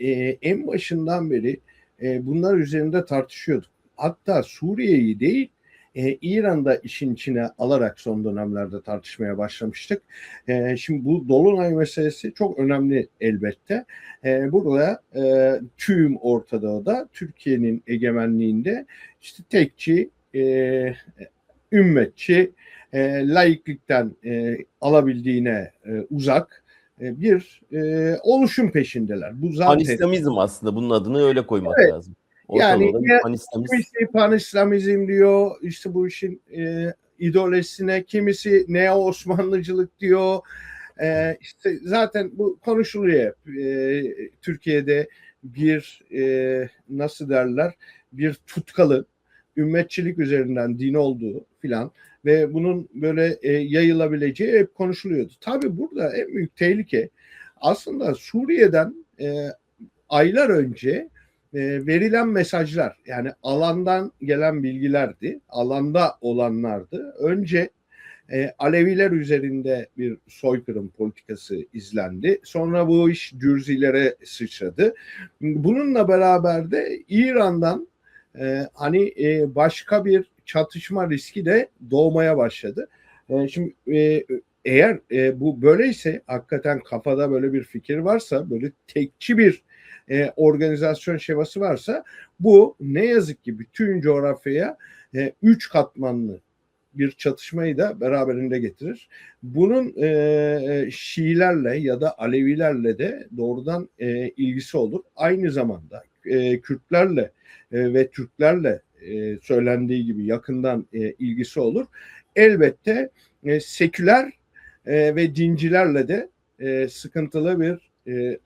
e, en başından beri e, bunlar üzerinde tartışıyorduk. Hatta Suriye'yi değil e, İran'da işin içine alarak son dönemlerde tartışmaya başlamıştık. E, şimdi bu Dolunay meselesi çok önemli elbette. E, burada e, tüm Orta Doğu'da Türkiye'nin egemenliğinde işte tekçi, e, ümmetçi, e, laiklikten e, alabildiğine e, uzak bir e, oluşum peşindeler. Bu zaten Panislamizm aslında bunun adını öyle koymak Evet. lazım. Yani Ortalığı ya- panislamizm. kimisi pan-İslamizm diyor, işte bu işin e, ideolojisine, kimisi neo-Osmanlıcılık diyor. E, işte zaten bu konuşuluyor hep. E, Türkiye'de bir e, nasıl derler bir tutkalı ümmetçilik üzerinden din olduğu filan ve bunun böyle e, yayılabileceği hep konuşuluyordu. Tabii burada en büyük tehlike aslında Suriye'den e, aylar önce e, verilen mesajlar yani alandan gelen bilgilerdi, alanda olanlardı. Önce e, Aleviler üzerinde bir soykırım politikası izlendi. Sonra bu iş Dürzilere sıçradı. Bununla beraber de İran'dan e, hani e, başka bir çatışma riski de doğmaya başladı. E, şimdi e, eğer e, bu böyleyse hakikaten kafada böyle bir fikir varsa böyle tekçi bir e, organizasyon şeması varsa bu ne yazık ki bütün coğrafyaya e, üç katmanlı bir çatışmayı da beraberinde getirir. Bunun e, Şiilerle ya da Alevilerle de doğrudan e, ilgisi olur. Aynı zamanda e, Kürtlerle e, ve Türklerle e, söylendiği gibi yakından e, ilgisi olur. Elbette e, seküler e, ve dincilerle de e, sıkıntılı bir e, e,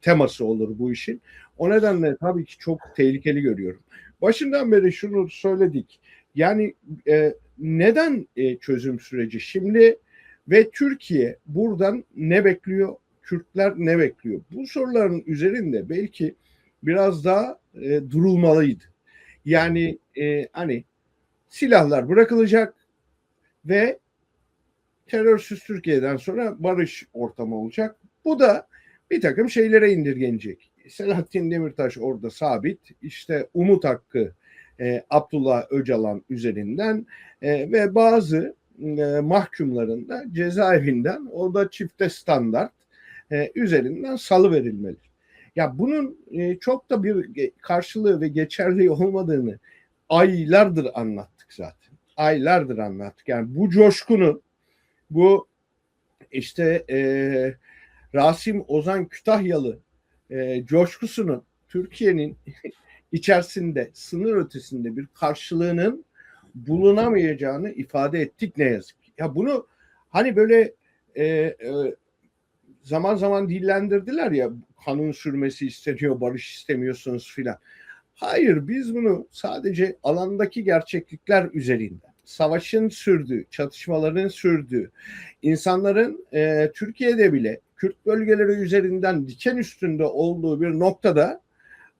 teması olur bu işin. O nedenle tabii ki çok tehlikeli görüyorum. Başından beri şunu söyledik. Yani e, neden e, çözüm süreci? Şimdi ve Türkiye buradan ne bekliyor? Kürtler ne bekliyor? Bu soruların üzerinde belki biraz daha e, durulmalıydı. Yani e, hani silahlar bırakılacak ve terörsüz Türkiye'den sonra barış ortamı olacak. Bu da bir takım şeylere indirgenecek. Selahattin Demirtaş orada sabit. İşte Umut Hakkı e, Abdullah Öcalan üzerinden e, ve bazı e, mahkumların da cezaevinden o da çifte standart e, üzerinden salı verilmeli. Ya bunun e, çok da bir karşılığı ve geçerliği olmadığını aylardır anlattık zaten. Aylardır anlattık. Yani bu coşkunun bu işte e, Rasim Ozan Kütahyalı e, coşkusunun Türkiye'nin içerisinde sınır ötesinde bir karşılığının bulunamayacağını ifade ettik ne yazık ki. Ya bunu hani böyle e, e, zaman zaman dillendirdiler ya kanun sürmesi isteniyor, barış istemiyorsunuz filan. Hayır biz bunu sadece alandaki gerçeklikler üzerinden, savaşın sürdüğü, çatışmaların sürdüğü, insanların e, Türkiye'de bile Kürt bölgeleri üzerinden diken üstünde olduğu bir noktada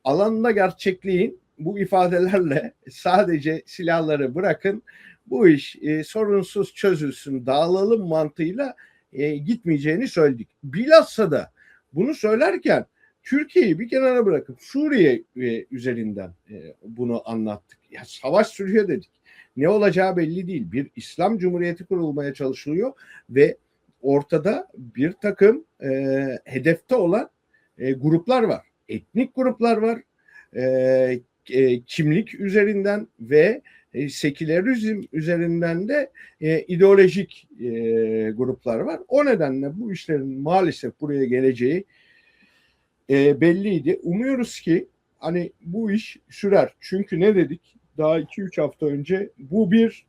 alanda gerçekliğin bu ifadelerle sadece silahları bırakın bu iş e, sorunsuz çözülsün dağılalım mantığıyla e, gitmeyeceğini söyledik. Bilhassa da bunu söylerken Türkiye'yi bir kenara bırakıp Suriye e, üzerinden e, bunu anlattık. Ya savaş sürüyor dedik. Ne olacağı belli değil. Bir İslam Cumhuriyeti kurulmaya çalışılıyor ve ortada bir takım e, hedefte olan e, gruplar var. Etnik gruplar var. E, e, kimlik üzerinden ve e, sekülerizm üzerinden de e, ideolojik e, gruplar var. O nedenle bu işlerin maalesef buraya geleceği e, belliydi. Umuyoruz ki hani bu iş sürer. Çünkü ne dedik? Daha 2-3 hafta önce bu bir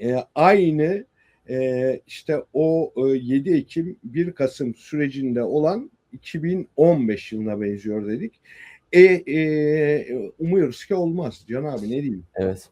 e, aynı e, işte o e, 7 Ekim 1 Kasım sürecinde olan 2015 yılına benziyor dedik. E, e, umuyoruz ki olmaz. Can abi ne diyeyim? Evet.